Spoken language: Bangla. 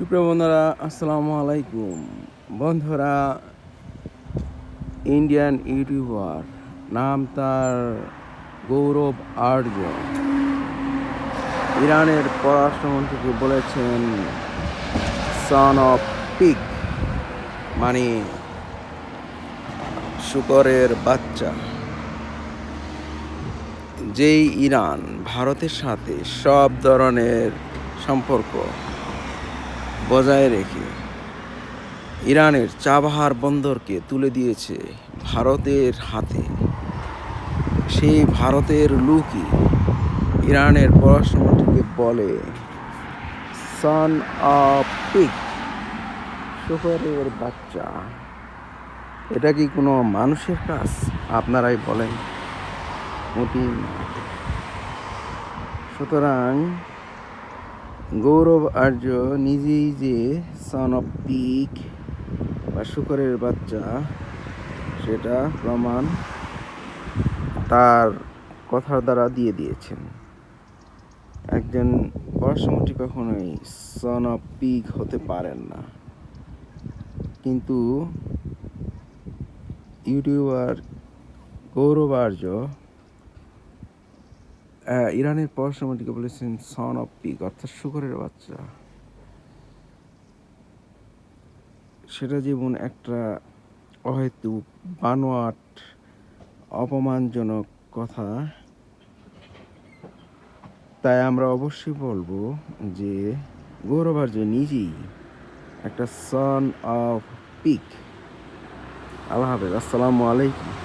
সুপ্রিয় বন্ধুরা, আসসালামু আলাইকুম। বন্ধুরা ইন্ডিয়ান ইউটিউবার নাম তার গৌরব আর্য ইরানের পররাষ্ট্রমন্ত্রীকে বলেছেন সন অফ পিক মানে শুকরের বাচ্চা। যেই ইরান, ভারতের সাথে সব ধরনের সম্পর্ক। বজায় রেখে ইরানের চাবাহার বন্দরকে তুলে দিয়েছে ভারতের হাতে। সেই ভারতের লুকই ইরানের পররাষ্ট্রমন্ত্রীকে বলে সন অফ পিক শুকরের বাচ্চা। এটা কি কোনো মানুষের কাজ? আপনারাই বলেন। সুতরাং গৌরব আর্য নিজেই যে সন অফ পিক বা শুকরের বাচ্চা, সেটা প্রমাণ তার কথার দ্বারা দিয়ে দিয়েছেন। একজন পররাষ্ট্রমন্ত্রী কখনোই সন অফ পিক হতে পারেন না। কিন্তু ইউটিউবার গৌরব আর্য ইরানের পররাষ্ট্রমন্ত্রীকে বলেছেন সন অফ পিক অর্থাৎ শুকরের বাচ্চা। সেটা যেমন একটা অহেতুক বানোয়াট, অপমানজনক কথা, তাই আমরা অবশ্যই বলব যে, গৌরবার্য নিজেই একটা সন অফ পিক আল্লাহ হাফেজ, আসসালামু আলাইকুম।